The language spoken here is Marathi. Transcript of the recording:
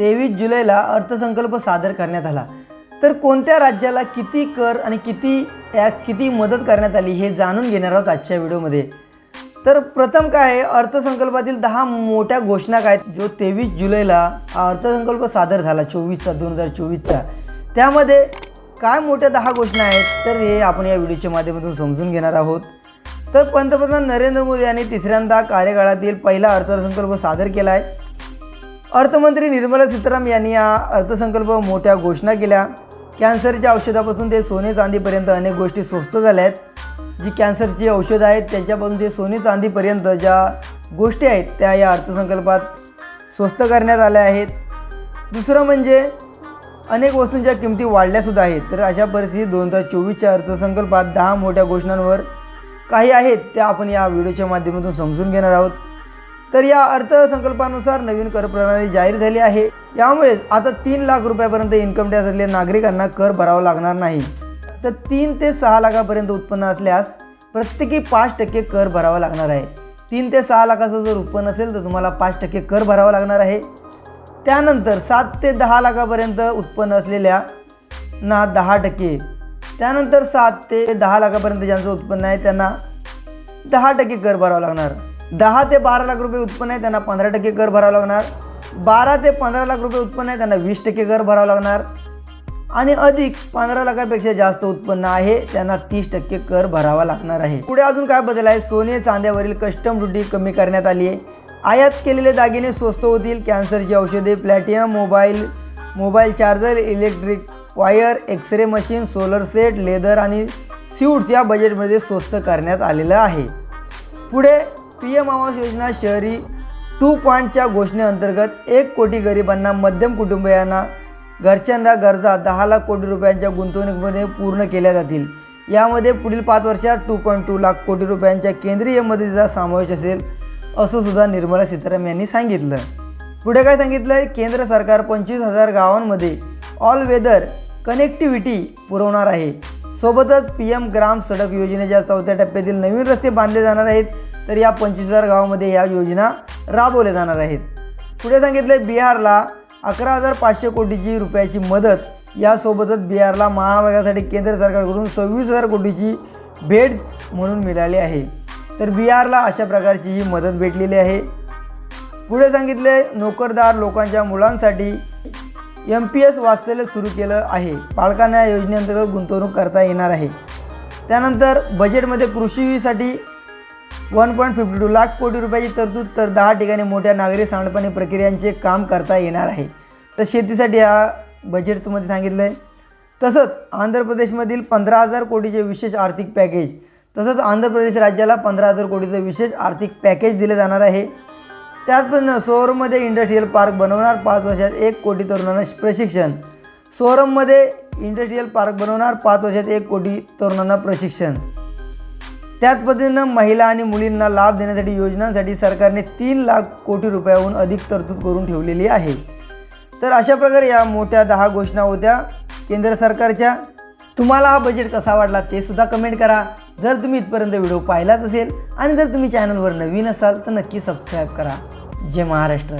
तेवीस जुलैला अर्थसंकल्प सादर करण्यात आला. तर कोणत्या राज्याला किती कर आणि किती टॅक्स किती मदत करण्यात आली हे जाणून घेणार आहोत आजच्या व्हिडिओमध्ये. तर प्रथम काय आहे? अर्थसंकल्पातील दहा मोठ्या घोषणा काय आहेत? जो तेवीस जुलैला हा अर्थसंकल्प सादर झाला चोवीसचा दोन हजार चोवीसचा. त्यामध्ये काय मोठ्या दहा घोषणा आहेत? तर हे आपण या व्हिडिओच्या माध्यमातून समजून घेणार आहोत. तर पंतप्रधान नरेंद्र मोदी यांनी तिसऱ्यांदा कार्यकाळातील पहिला अर्थसंकल्प सादर केला आहे. अर्थमंत्री निर्मला सीताराम यांनी या अर्थसंकल्प मोठ्या घोषणा केल्या. कॅन्सरच्या औषधापासून ते सोने चांदीपर्यंत अनेक गोष्टी स्वस्त झाल्या आहेत. जी कॅन्सरची औषधं आहेत त्याच्यापासून ते सोने चांदीपर्यंत ज्या गोष्टी आहेत त्या या अर्थसंकल्पात स्वस्त करण्यात आल्या आहेत. दुसरं म्हणजे अनेक वस्तूंच्या किमती वाढल्यासुद्धा आहेत. तर अशा परिस्थितीत दोन हजार चोवीसच्या अर्थसंकल्पात दहा मोठ्या घोषणांवर काही आहेत त्या आपण या व्हिडिओच्या माध्यमातून समजून घेणार आहोत. तर या अर्थसंकल्पानुसार नवीन कर प्रणाली जाहीर झाली आहे. यामुळेच आता तीन लाख रुपयापर्यंत इन्कम टॅक्स असलेल्या नागरिकांना कर भरावा लागणार नाही. तर तीन ते सहा लाखापर्यंत उत्पन्न असल्यास प्रत्येकी पाच टक्के कर भरावा लागणार आहे. तीन ते सहा लाखाचं जर उत्पन्न असेल तर तुम्हाला पाच टक्के कर भरावा लागणार आहे. त्यानंतर सात ते दहा लाखापर्यंत उत्पन्न असलेल्या ना दहा टक्के. त्यानंतर सात ते दहा लाखापर्यंत ज्यांचं उत्पन्न आहे त्यांना दहा टक्के कर भरावा लागणार. दहा ते बारा लाख रुपये उत्पन्न आहे त्यांना पंधरा टक्के कर भरावा लागणार. बारा ते पंधरा लाख रुपये उत्पन्न आहे त्यांना वीस टक्के कर भरावा लागणार. आणि अधिक पंधरा लाखापेक्षा जास्त उत्पन्न आहे त्यांना तीस टक्के कर भरावा लागणार आहे. पुढे अजून काय बदल आहे? सोने चांद्यावरील कस्टम ड्युटी कमी करण्यात आली आहे. आयात केलेले दागिने स्वस्त होतील. कॅन्सरची औषधे platinum mobile mobile charger electric wire X ray machine solar set leather आणि स्यूट्स या बजेटमध्ये स्वस्त करण्यात आलेलं आहे. पुढे पी एम आवास योजना शहरी टू पॉईंटच्या घोषणेअंतर्गत एक कोटी गरिबांना मध्यम कुटुंबियांना घरच्यांना गरजा दहा लाख कोटी रुपयांच्या गुंतवणुकीमध्ये पूर्ण केल्या जातील. यामध्ये पुढील पाच वर्षात टू पॉईंट टू लाख कोटी रुपयांच्या केंद्रीय मदतीचा समावेश असेल असं सुद्धा निर्मला सीतारामन यांनी सांगितलं. पुढे काय सांगितलं आहे केंद्र सरकार पंचवीस हजार गावांमध्ये ऑल वेदर कनेक्टिव्हिटी पुरवणार आहे. सोबतच पी एम ग्राम सडक योजनेच्या चौथ्या टप्प्यातील नवीन रस्ते बांधले जाणार आहेत. तर या पंचवीस हजार गावामध्ये या योजना राबवल्या जाणार आहेत. पुढे सांगितले बिहारला अकरा हजार पाचशे कोटीची रुपयाची मदत. यासोबतच बिहारला महाभागासाठी केंद्र सरकारकडून सव्वीस हजार कोटीची भेट म्हणून मिळाली आहे. तर बिहारला अशा प्रकारची ही मदत भेटलेली आहे. पुढे सांगितले नोकरदार लोकांच्या मुलांसाठी एम पी एस वास्तव्य सुरू केलं आहे. पालकांना या योजनेअंतर्गत गुंतवणूक करता येणार आहे. त्यानंतर बजेटमध्ये कृषीसाठी one point fifty two lakh कोटी रुपयाची तरतूद तर दहा ठिकाणी मोठ्या नागरी सांडपाणी प्रक्रियांचे काम करता येणार आहे. तर शेतीसाठी हा बजेटमध्ये सांगितलं आहे तसंच आंध्र प्रदेशमधील पंधरा हजार कोटीचे विशेष आर्थिक पॅकेज तसंच आंध्र प्रदेश राज्याला पंधरा हजार कोटीचं विशेष आर्थिक पॅकेज दिलं जाणार आहे. त्याचप्रमाणे सोरममध्ये इंडस्ट्रीयल पार्क बनवणार पाच वर्षात एक कोटी तरुणांना प्रशिक्षण. सोरममध्ये इंडस्ट्रीयल पार्क बनवणार पाच वर्षात एक कोटी तरुणांना प्रशिक्षण. त्याच पद्धतीनं महिला आणि मुलींना लाभ देण्यासाठी योजनांसाठी सरकारने तीन लाख कोटी रुपयाहून अधिक तरतूद करून ठेवलेली आहे. तर अशा प्रकारे या मोठ्या दहा घोषणा होत्या केंद्र सरकारच्या. तुम्हाला हा बजेट कसा वाटला ते सुद्धा कमेंट करा. जर तुम्ही इथपर्यंत व्हिडिओ पाहिलाच असेल आणि जर तुम्ही चॅनलवर नवीन असाल तर नक्की सबस्क्राईब करा. जय महाराष्ट्र.